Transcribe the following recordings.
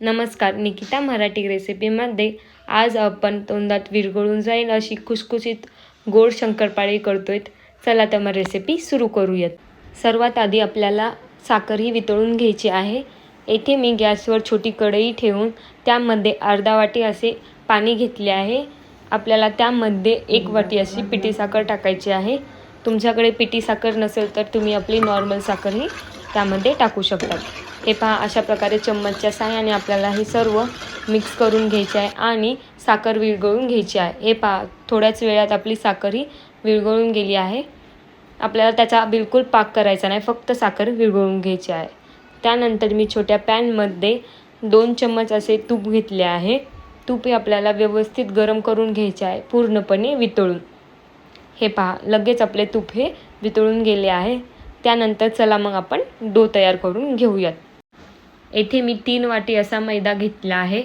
नमस्कार निकिता मराठी रेसिपीमध्ये आज आपण तोंडात विरघळून जाईल अशी खुसखुशीत गोड शंकरपाळी करतोय. चला तर मग रेसिपी सुरू करूयात. सर्वात आधी आपल्याला साखर ही वितळून घ्यायची आहे. येथे मी गॅसवर छोटी कढई ठेवून त्यामध्ये अर्धा वाटी असे पाणी घेतले आहे. आपल्याला त्यामध्ये एक वाटी अशी पिठी साखर टाकायची आहे. तुमच्याकडे पिठी साखर नसेल तर तुम्ही आपली नॉर्मल साखरही त्यामध्ये टाकू शकतात. हे पहा अशा प्रकारे चम्मचच्या साहाय्याने आपल्याला हे सर्व मिक्स करून घ्यायचे आहे आणि साखर विरघळून घ्यायची आहे. हे पहा थोड्याच वेळात आपली साखर ही विरघळून गेली आहे. आपल्याला त्याचा बिलकुल पाक करायचा नाही फक्त साखर विरघळून घ्यायची आहे. त्यानंतर मी छोट्या पॅनमध्ये दोन चम्मच असे तूप घेतले आहे. तूप हे आपल्याला व्यवस्थित गरम करून घ्यायचे आहे पूर्णपणे वितळून. हे पहा लगेच आपले तूप हे वितळून गेले आहे. त्यानंतर चला मग आपण डो तयार करून घेऊयात. येथे मी तीन वाटी असा मैदा घेतला आहे.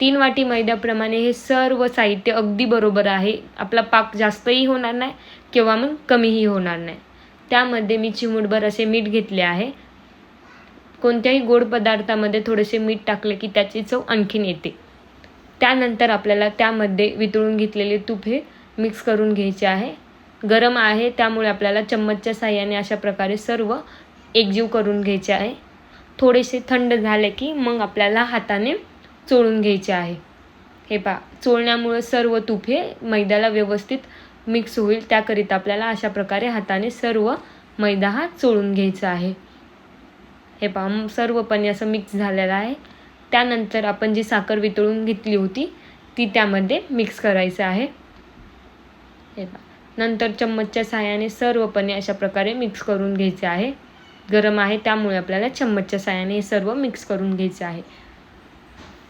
तीन वाटी मैद्याप्रमाणे हे सर्व साहित्य अगदी बरोबर आहे. आपला पाक जास्तही होणार नाही किंवा मग कमीही होणार नाही. त्यामध्ये मी चिमूटभर असे मीठ घेतले आहे. कोणत्याही गोड पदार्थामध्ये थोडेसे मीठ टाकले की त्याची चव आणखीन येते. त्यानंतर आपल्याला त्यामध्ये वितळून घेतलेले तूप हे मिक्स करून घ्यायचे आहे. गरम आहे त्यामुळे आपल्याला चम्मचच्या साह्याने अशा प्रकारे सर्व एकजीव करून घ्यायचे आहे. थोडेसे थंड झाले की मग आपल्याला हाताने चोळून घ्यायचे आहे. हे पा चोळण्यामुळं सर्व तूप हे मैद्याला व्यवस्थित मिक्स होईल. त्याकरिता आपल्याला अशा प्रकारे हाताने सर्व मैदा हा चोळून घ्यायचा आहे. हे पा सर्वपणे असं मिक्स झालेलं आहे. त्यानंतर आपण जी साखर वितळून घेतली होती ती त्यामध्ये मिक्स करायचं आहे. हे पा नंतर चम्मचच्या सहाय्याने सर्वपणे अशा प्रकारे मिक्स करून घ्यायचे आहे. गरम आहे त्यामुळे आपल्याला चम्मचच्या सहाय्याने हे सर्व मिक्स करून घ्यायचे आहे.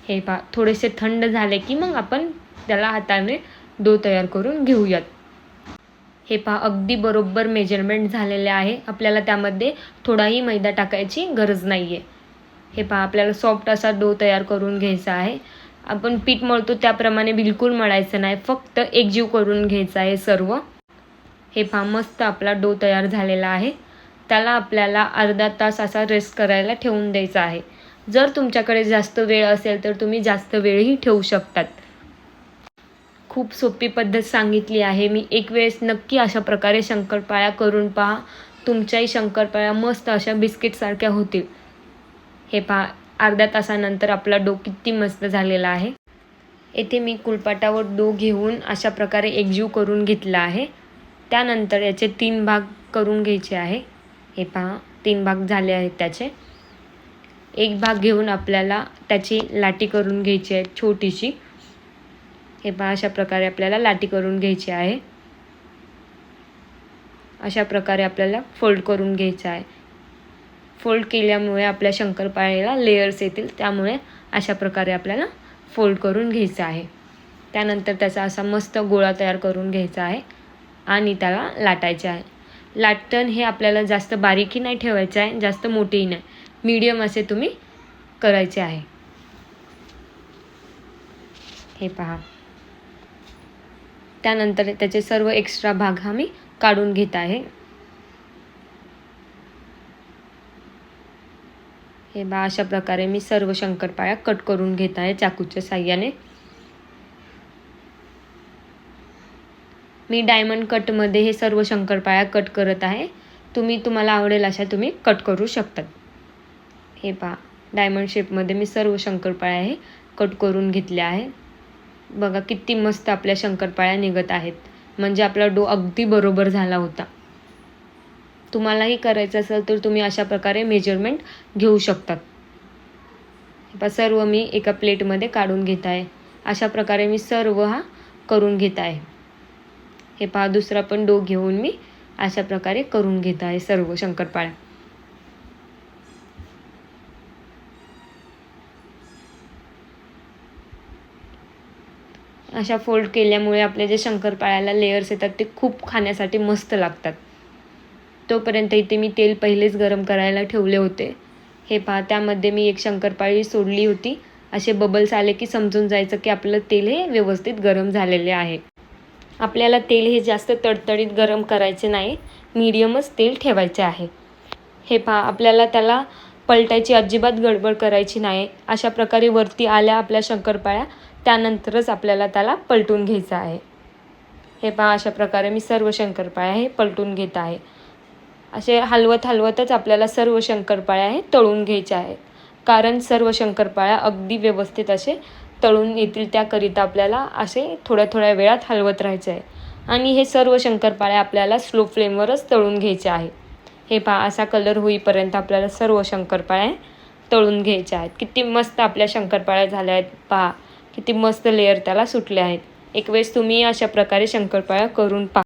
हे पा थोडेसे थंड झाले की मग आपण त्याला हाताने डो तयार करून घेऊयात. हे पहा अगदी बरोबर मेजरमेंट झालेले आहे. आपल्याला त्यामध्ये थोडाही मैदा टाकायची गरज नाही आहे हे पहा आपल्याला सॉफ्ट असा डो तयार करून घ्यायचा आहे. आपण पीठ मळतो त्याप्रमाणे बिलकुल मळायचं नाही. फक्त एकजीव करून घ्यायचं आहे सर्व. हे पहा मस्त आपला डो तयार झालेला आहे. त्याला आपल्याला अर्धा तास असा रेस्ट करायला ठेवून द्यायचा आहे. जर तुमच्याकडे जास्त वेळ असेल तर तुम्ही जास्त वेळही ठेवू शकतात. खूप सोपी पद्धत सांगितली आहे. मी एक वेळेस नक्की अशा प्रकारे शंकरपाळ्या करून पहा. तुमच्याही शंकरपाळ्या मस्त अशा बिस्किटसारख्या होतील. हे पहा अर्ध्या तासानंतर आपला डो किती मस्त झालेला आहे. येथे मी कुलपाटावर डो घेऊन अशा प्रकारे एकजीव करून घेतला आहे. त्यानंतर याचे तीन भाग करून घ्यायचे आहे. हे पहा तीन भाग झाले आहेत त्याचे. एक भाग घेऊन आपल्याला त्याची लाटी करून घ्यायची आहे छोटीशी. हे पहा अशा प्रकारे आपल्याला लाटी करून घ्यायची आहे. अशा प्रकारे आपल्याला फोल्ड करून घ्यायचं आहे. फोल्ड केल्यामुळे आपल्या शंकरपाळीला लेयर्स येतील त्यामुळे अशा प्रकारे आपल्याला फोल्ड करून घ्यायचं आहे. त्यानंतर त्याचा असा मस्त गोळा तयार करून घ्यायचा आहे. आणि त्याला लाटायचे आहे. लाटण हे आपल्याला जास्त बारीकही नाही ठेवायचं आहे जास्त मोठेही नाही. मीडियम असे तुम्ही करायचे आहे. हे पहा. त्यानंतर त्याचे सर्व एक्स्ट्रा भाग हा मी काढून घेत आहे. हे बा अशा प्रकारे मी सर्व शंकरपाळ्या कट करून घेत आहे चाकूच्या साह्याने. मी डायमंड कटमध्ये हे सर्व शंकरपाळ्या कट करत आहे. तुम्ही तुम्हाला आवडेल अशा तुम्ही कट करू शकतात. हे पहा डायमंड शेपमध्ये मी सर्व शंकरपाळ्या हे कट करून घेतल्या आहे. बघा किती मस्त आपल्या शंकरपाळ्या निघत आहेत. म्हणजे आपला डो अगदी बरोबर झाला होता. तुम्हालाही करायचं असेल तर तुम्ही अशा प्रकारे मेजरमेंट घेऊ शकतात. पहा सर्व मी एका प्लेटमध्ये काढून घेत आहे. अशा प्रकारे मी सर्व हा करून घेत आहे. हे पहा दुसरा पण डो घेऊन मी अशा प्रकारे करून घेत आहे सर्व शंकरपाळ्या. अशा फोल्ड केल्यामुळे आपले जे शंकरपाळ्याला लेयर्स येतात ते खूप खाण्यासाठी मस्त लागतात. तोपर्यंत इथे मी तेल पहिलेच गरम करायला ठेवले होते. हे पहा त्यामध्ये मी एक शंकरपाळी सोडली होती. असे बबल्स आले की समजून जायचं की आपलं तेल हे व्यवस्थित गरम झालेले आहे. आपल्याला तेल हे जास्त तडतडीत गरम करायचे नाही. मीडियमच तेल ठेवायचे आहे. हे पहा आपल्याला त्याला पलटायची अजिबात गडबड करायची नाही. अशा प्रकारे वरती आल्या आपल्या शंकरपाळ्या त्यानंतरच आपल्याला त्याला पलटून घ्यायचं आहे. हे पहा अशा प्रकारे मी सर्व शंकरपाळ्या हे पलटून घेत आहे. असे हलवत हलवतच आपल्याला सर्व शंकरपाळ्या हे तळून घ्यायच्या आहेत कारण सर्व शंकरपाळ्या अगदी व्यवस्थित असे तळून येतील त्याकरिता आपल्याला असे थोड्या थोड्या वेळात हलवत राहायचं आहे. आणि हे सर्व शंकरपाळ्या आपल्याला स्लो फ्लेमवरच तळून घ्यायचे आहे. हे पहा असा कलर होईपर्यंत आपल्याला सर्व शंकरपाळ्या तळून घ्यायच्या आहेत. किती मस्त आपल्या शंकरपाळ्या झाल्या आहेत. पहा किती मस्त लेअर त्याला सुटले आहेत. एक वेळेस तुम्ही अशा प्रकारे शंकरपाळ्या करून पहा.